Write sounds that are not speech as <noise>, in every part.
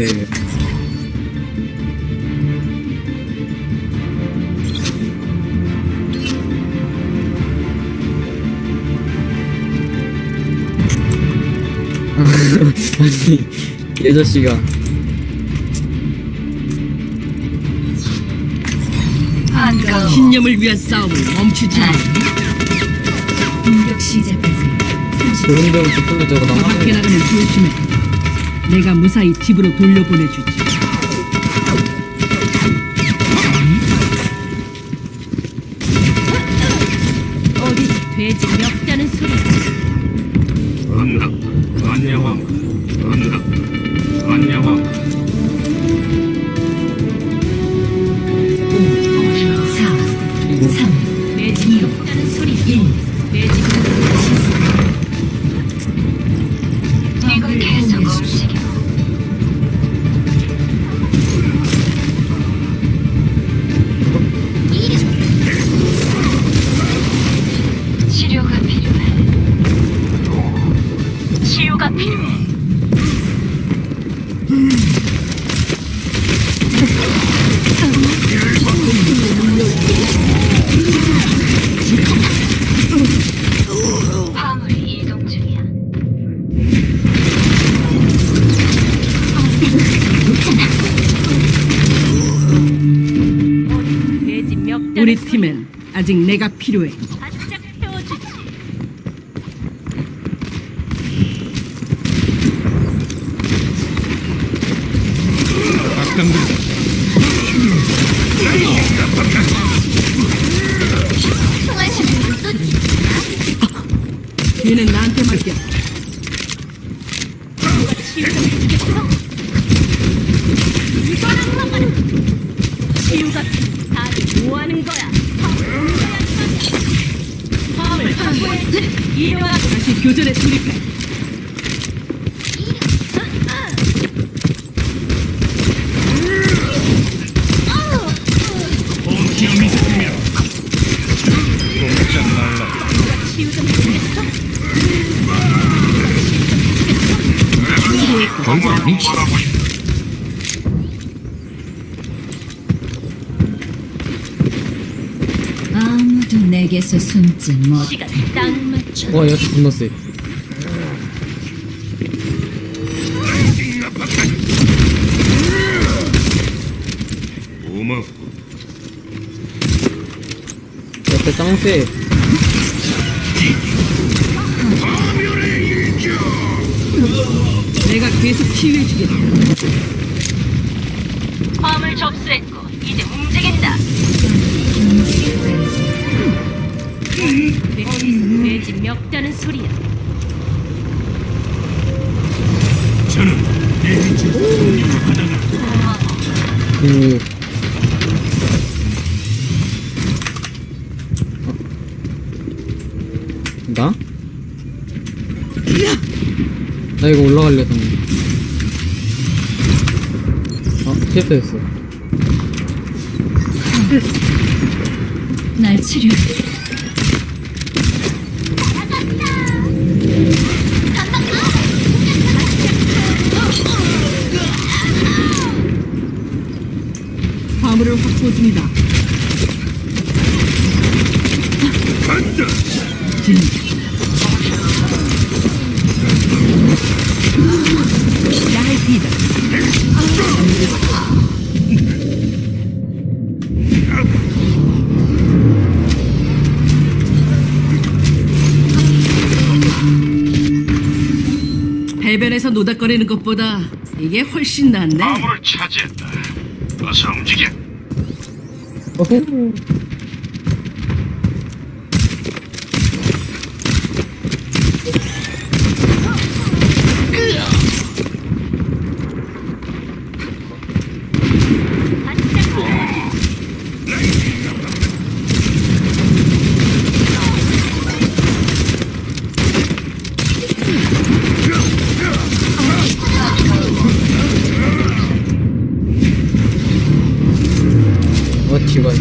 예. 네. <laughs> 아니, 여자씨가 신념을 위한 싸움을 멈추지 마. 공격 시작까지 30초. 저런 데로 뒷불로 저거 저 밖에 나가는 나가면 조심해. 내가 무사히 집으로 돌려보내주지. 어디 돼지 멱다는 소리. 언덕 안녕함 4, 3, 돼지 멱다는 소리. 1. 돼지 적을 우리 팀엔 아직 내가 필요해. 바짝 태워주지. 얘는 나한테 맡겨. 치유가 뭐하는 거야? 다시 교전에 돌입해. 꼼짝 미세팀이야 꼼짝 말라 치유 좀 되겠어? 건강이 아무도 내게서 숨지 못. 시간 딱 맞춰. 와 여자 존나 세 고마워 옆에 짱 세 내가 계속 치유해주겠다. 화물 접수했고 이제 움직인다. 돼지, 돼지 멱다는 소리야. 저는 내 위치에서 공격하다가 그 어. 나? 나 이거 올라가려 했는데 아 실패했어 날 치료해. 화물을 확보 중이다. 해변에서 노닥거리는 것보다 이게 훨씬 낫네. 화물을 차지했다. 어서 움직여. 어후 어티가 씨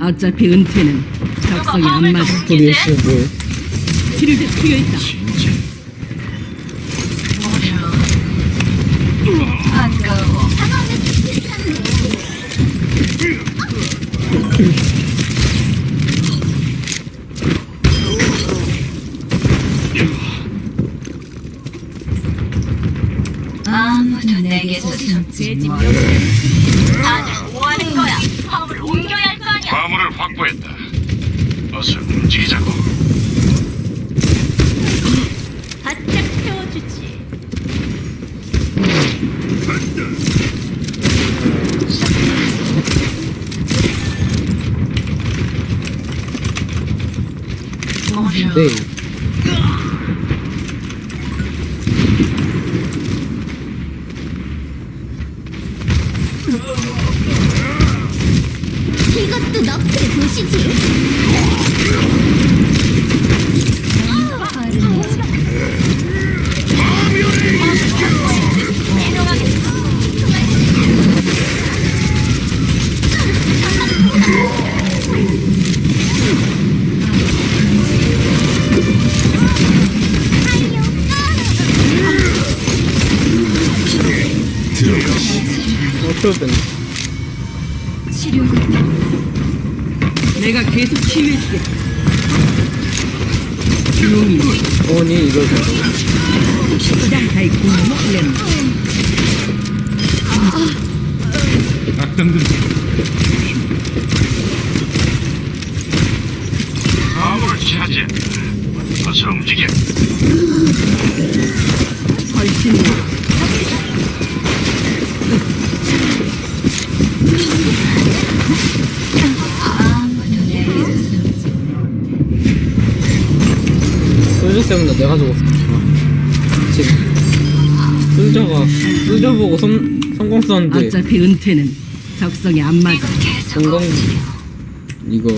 어차피 은퇴는 적성이 안 맞아. 우리 열심히 뭐해 쉴드 트여 있다. 진짜 내게서 숨지 못 다들 뭐 하는 거야? 화물을 옮겨야 할 거 아니야? 화물을 확보했다. 어서 움직이자고. 바짝 태워주지. 네. 이것도 너프의 도시지 땐 치료가 내가 계속 치유해주겠다. 용이 어머니 이걸 가져. 가장 잘 공목len 악당들. 화물을 차지했다. 어서 움직여. 훨씬 나. 때문에 내가 죽었어. 아, 지금 솔저가 솔저 보고 성 성공 썼는데 어차피 은퇴는 적성에 안 맞아. 성공 이거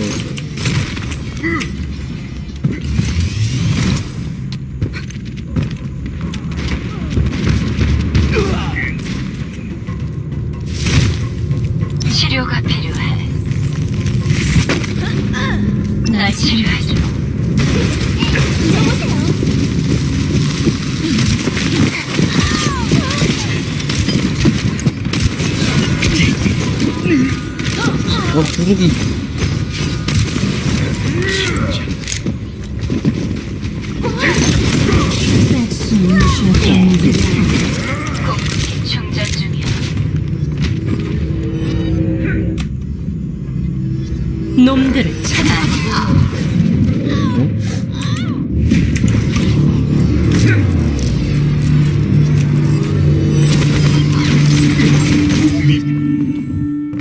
놈들을 찾아.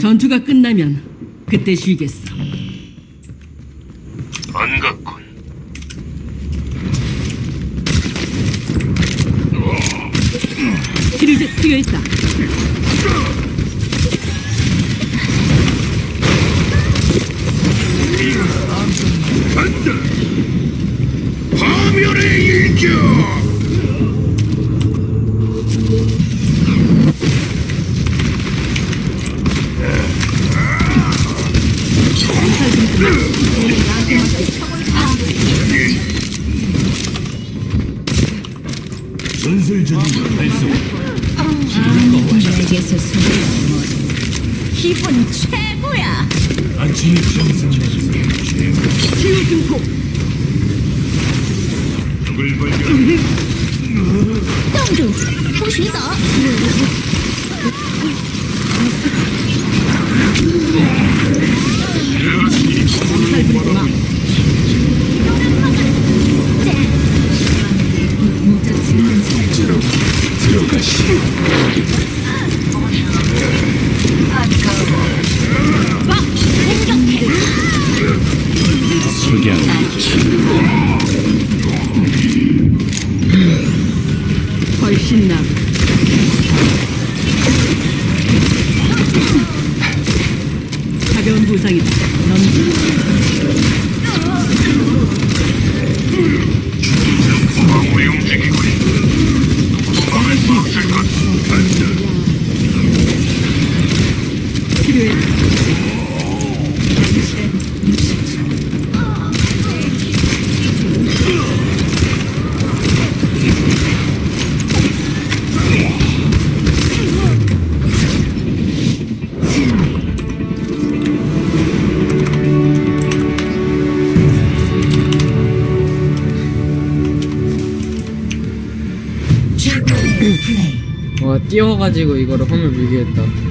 전투가 끝나면 그때 쉬겠어. 반갑군. 있다. 간다. 파멸의 일격. 발송. 내게서 숨지 못 기분 최고야. 정상에서 치유 증폭. 훨씬 나. 가벼운 부상이다. 넌화 와 뛰어가지고 이거를 허물 물리겠다.